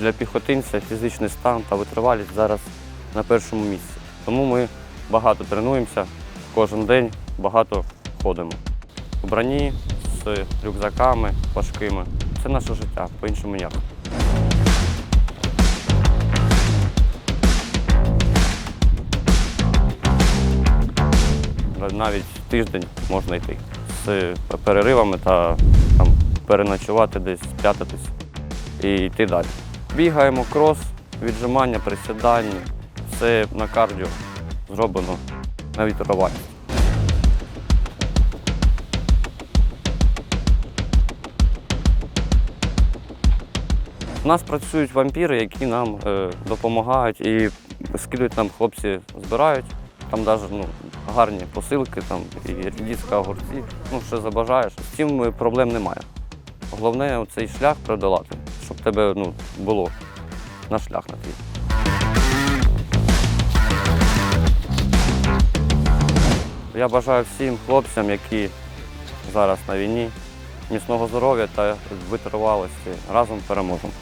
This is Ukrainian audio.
для піхотинця фізичний стан та витривалість зараз на першому місці. Тому ми багато тренуємося, кожен день багато ходимо. У броні з рюкзаками важкими. Це наше життя, по-іншому ніяк. Навіть тиждень можна йти з переривами та там, переночувати десь, п'ятитись і йти далі. Бігаємо крос, віджимання, присідання. Все на кардіо зроблено на вітруванні. У нас працюють вампіри, які нам е, допомагають і скидують нам хлопці, збирають. Там навіть ну, гарні посилки, там і рідіска, огурці. Ну, що забажаєш. З цим проблем немає. Головне цей шлях преодолати, щоб тебе ну, було на шлях на твій. Я бажаю всім хлопцям, які зараз на війні, міцного здоров'я та витривалості. Разом переможемо.